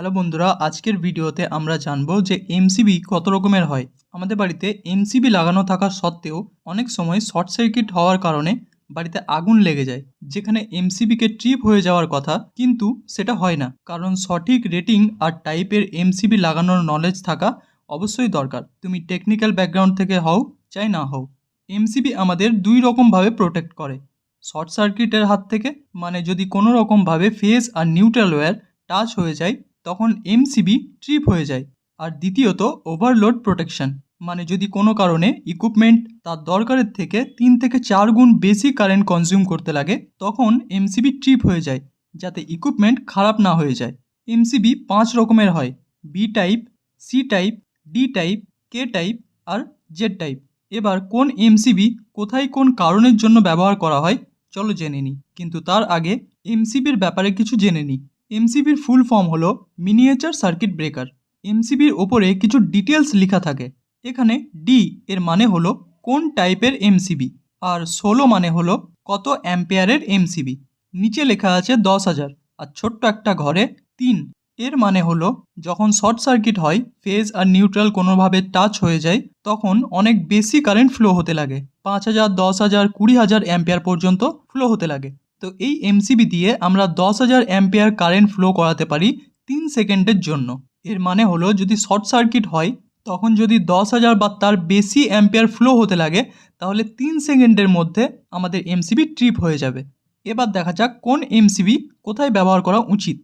Hello বন্ধুরা, আজকের ভিডিওতে আমরা জানব যে এমসিবি কত রকমের হয়। আমাদের বাড়িতে এমসিবি লাগানো থাকা সত্ত্বেও অনেক সময় শর্ট সার্কিট হওয়ার কারণে বাড়িতে আগুন লেগে যায়, যেখানে এমসিবিকে ট্রিপ হয়ে যাওয়ার কথা কিন্তু সেটা হয় না। কারণ সঠিক রেটিং আর টাইপের এমসিবি লাগানোর নলেজ থাকা অবশ্যই দরকার। তুমি টেকনিক্যাল ব্যাকগ্রাউন্ড থেকে হও, চাই না হও। এমসিবি আমাদের দুই রকমভাবে প্রোটেক্ট করে। শর্ট সার্কিটের হাত থেকে মানে যদি কোনো রকমভাবে ফেস আর নিউট্রাল ওয়্যার টাচ হয়ে যায় তখন এমসিবি ট্রিপ হয়ে যায়। আর দ্বিতীয়ত ওভারলোড প্রোটেকশন মানে যদি কোনো কারণে ইকুইপমেন্ট তার দরকারের থেকে তিন থেকে চার গুণ বেশি কারেন্ট কনজিউম করতে লাগে, তখন এমসিবি ট্রিপ হয়ে যায়, যাতে ইকুইপমেন্ট খারাপ না হয়ে যায়। এমসিবি পাঁচ রকমের হয় B type C type D type K type আর জেড টাইপ এবার কোন এমসিবি কোথায় কোন কারণের জন্য ব্যবহার করা হয়, চলো জেনে নিই কিন্তু তার আগে এমসিবির ব্যাপারে কিছু জেনে নিই এমসিবির ফুল ফর্ম হলো মিনিয়েচার সার্কিট ব্রেকার। এমসিবির ওপরে কিছু ডিটেলস লেখা থাকে। এখানে ডি এর মানে হলো কোন টাইপের এমসিবি আর ষোলো মানে হলো কত অ্যাম্পেয়ারের এমসিবি। নিচে লেখা আছে দশ হাজার আর ছোট্ট একটা ঘরে তিন। এর মানে হলো যখন শর্ট সার্কিট হয়, ফেজ আর নিউট্রাল কোনোভাবে টাচ হয়ে যায়, তখন অনেক বেশি কারেন্ট ফ্লো হতে লাগে। পাঁচ হাজার, দশ হাজার, কুড়ি হাজার অ্যাম্পিয়ার পর্যন্ত ফ্লো হতে লাগে। তো এই এমসিবি দিয়ে আমরা দশ হাজার অ্যাম্পিয়ার কারেন্ট ফ্লো করাতে পারি তিন সেকেন্ডের জন্য। এর মানে হলো যদি শর্ট সার্কিট হয়, তখন যদি দশ হাজার বা তার বেশি অ্যাম্পিয়ার ফ্লো হতে লাগে, তাহলে তিন সেকেন্ডের মধ্যে আমাদের এমসিবি ট্রিপ হয়ে যাবে। এবার দেখা যাক কোন এমসিবি কোথায় ব্যবহার করা উচিত।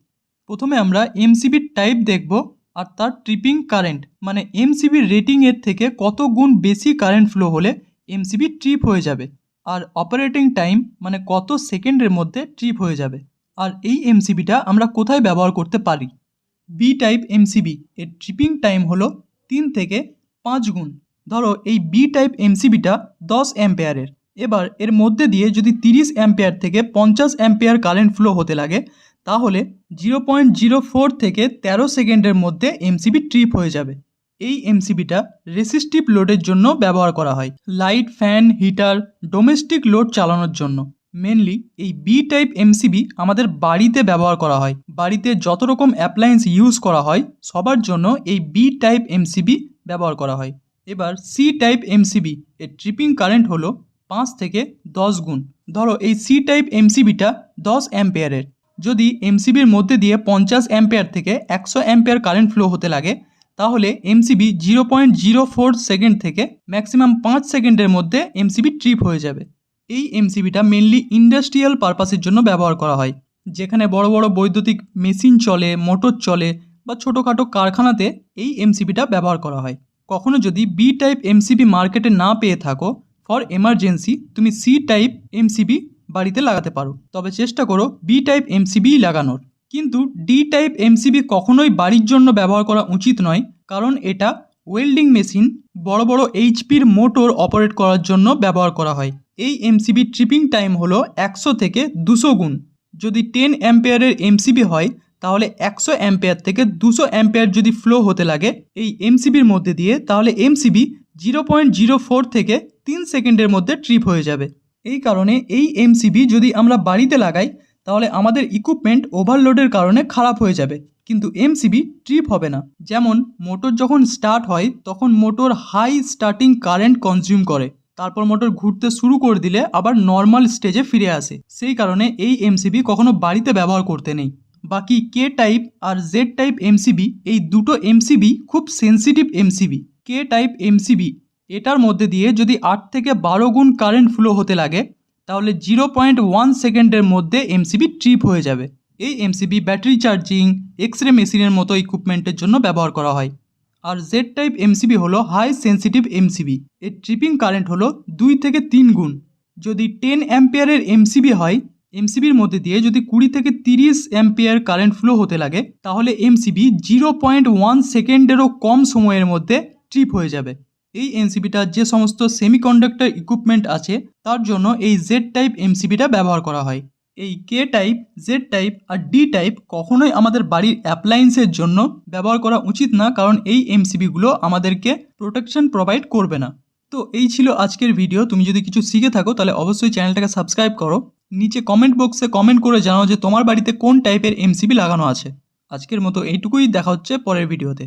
প্রথমে আমরা এমসিবির টাইপ দেখব আর তার ট্রিপিং কারেন্ট মানে এমসিবির রেটিংয়ের থেকে কত গুণ বেশি কারেন্ট ফ্লো হলে এমসিবি ট্রিপ হয়ে যাবে। আর অপারেটিং টাইম মানে কত সেকেন্ডের মধ্যে ট্রিপ হয়ে যাবে। আর এই এমসিবিটা আমরা কোথায় ব্যবহার করতে পারি? বি টাইপ এমসিবি এর ট্রিপিং টাইম হলো তিন থেকে পাঁচ গুণ। ধরো এই বি টাইপ এমসিবিটা দশ অ্যাম্পেয়ারের এবার এর মধ্যে দিয়ে যদি তিরিশ অ্যাম্পেয়ার থেকে পঞ্চাশ অ্যাম্পেয়ার কারেন্ট ফ্লো হতে লাগে, তাহলে জিরো পয়েন্ট জিরো ফোর থেকে তেরো সেকেন্ডের মধ্যে এমসিবি ট্রিপ হয়ে যাবে। এই এমসিবিটা রেসিস্টিভ লোডের জন্য ব্যবহার করা হয়। Light fan heater domestic load চালানোর জন্য। মেনলি এই বি টাইপ এমসিবি আমাদের বাড়িতে ব্যবহার করা হয়। বাড়িতে যত রকম অ্যাপ্লায়েন্স ইউজ করা হয়, সবার জন্য এই বি টাইপ এমসিবি ব্যবহার করা হয়। এবার সি টাইপ এমসিবি এর ট্রিপিং কারেন্ট হলো পাঁচ থেকে দশ গুণ। ধরো এই সি টাইপ এমসিবিটা দশ অ্যাম্পেয়ারের। যদি এমসিবির মধ্যে দিয়ে পঞ্চাশ অ্যাম্পেয়ার থেকে একশো অ্যাম্পেয়ার কারেন্ট ফ্লো হতে লাগে তাহলে MCB zero point zero four second থেকে ম্যাক্সিমাম পাঁচ সেকেন্ডের মধ্যে এমসিবি ট্রিপ হয়ে যাবে। এই এমসিবিটা মেনলি ইন্ডাস্ট্রিয়াল পারপাসের জন্য ব্যবহার করা হয়। যেখানে বড় বড় বৈদ্যুতিক মেশিন চলে, মোটর চলে বা ছোটোখাটো কারখানাতে এই এমসিবিটা ব্যবহার করা হয়। কখনো যদি বি টাইপ এমসিবি মার্কেটে না পেয়ে থাকো ফর এমার্জেন্সি তুমি সি টাইপ এমসিবি বাড়িতে লাগাতে পারো। তবে চেষ্টা করো বি টাইপ এমসিবি লাগানোর। কিন্তু ডি টাইপ এমসিবি কখনোই বাড়ির জন্য ব্যবহার করা উচিত নয়, কারণ এটা ওয়েল্ডিং মেশিন বড় বড় এইচপির মোটর অপারেট করার জন্য ব্যবহার করা হয়। এই এমসিবি ট্রিপিং টাইম হলো একশো থেকে দুশো গুণ। যদি টেন অ্যাম্পেয়ারের এমসিবি হয়, তাহলে একশো অ্যাম্পেয়ার থেকে দুশো অ্যাম্পেয়ার যদি ফ্লো হতে লাগে, এই এমসিবির মধ্যে দিয়ে, তাহলে MCB zero point zero four থেকে তিন সেকেন্ডের মধ্যে ট্রিপ হয়ে যাবে। এই কারণে এই এমসিবি যদি আমরা বাড়িতে লাগাই তাহলে আমাদের ইকুইপমেন্ট ওভারলোডের কারণে খারাপ হয়ে যাবে। কিন্তু এমসিবি ট্রিপ হবে না। যেমন মোটর যখন স্টার্ট হয়, তখন motor high starting current consume করে। তারপর মোটর ঘুরতে শুরু করে দিলে আবার নর্মাল স্টেজে ফিরে আসে। সেই কারণে এই এমসিবি কখনো বাড়িতে ব্যবহার করতে নেই। বাকি কে টাইপ আর জেড টাইপ এমসিবি এই দুটো এমসিবি খুব sensitive MCB K type MCB এটার মধ্যে দিয়ে যদি আট থেকে বারো গুণ কারেন্ট ফ্লো হতে লাগে তাহলে জিরো পয়েন্ট ওয়ান সেকেন্ডের মধ্যে এমসিবি ট্রিপ হয়ে যাবে। এই MCB battery charging X ray মেশিনের মতো ইকুইপমেন্টের জন্য ব্যবহার করা হয়। আর জেড টাইপ এমসিবি হলো হাই সেন্সিটিভ এমসিবি এর ট্রিপিং কারেন্ট হলো দুই থেকে তিন গুণ। যদি টেন অ্যাম্পিয়ারের এমসিবি হয় এমসিবির মধ্যে দিয়ে যদি কুড়ি থেকে তিরিশ অ্যাম্পিয়ার কারেন্ট ফ্লো হতে লাগে, তাহলে এমসিবি জিরো পয়েন্ট ওয়ান সেকেন্ডেরও কম সময়ের মধ্যে ট্রিপ হয়ে যাবে। এই এমসিবিটা যে সমস্ত সেমিকন্ডাক্টর ইকুইপমেন্ট আছে, তার জন্য এই জেড টাইপ এমসিবিটা ব্যবহার করা হয়। এই কে টাইপ জেড টাইপ আর ডি টাইপ কখনোই আমাদের বাড়ির অ্যাপ্লায়েন্সের জন্য ব্যবহার করা উচিত না, কারণ এই এমসিবিগুলো আমাদেরকে প্রোটেকশন প্রোভাইড করবে না। তো এই ছিল আজকের ভিডিও তুমি যদি কিছু শিখে থাকো, তাহলে অবশ্যই চ্যানেলটাকে সাবস্ক্রাইব করো। নিচে কমেন্ট বক্সে কমেন্ট করে জানাও যে তোমার বাড়িতে কোন টাইপের এমসিবি লাগানো আছে। আজকের মতো এইটুকুই। দেখা হচ্ছে পরের ভিডিওতে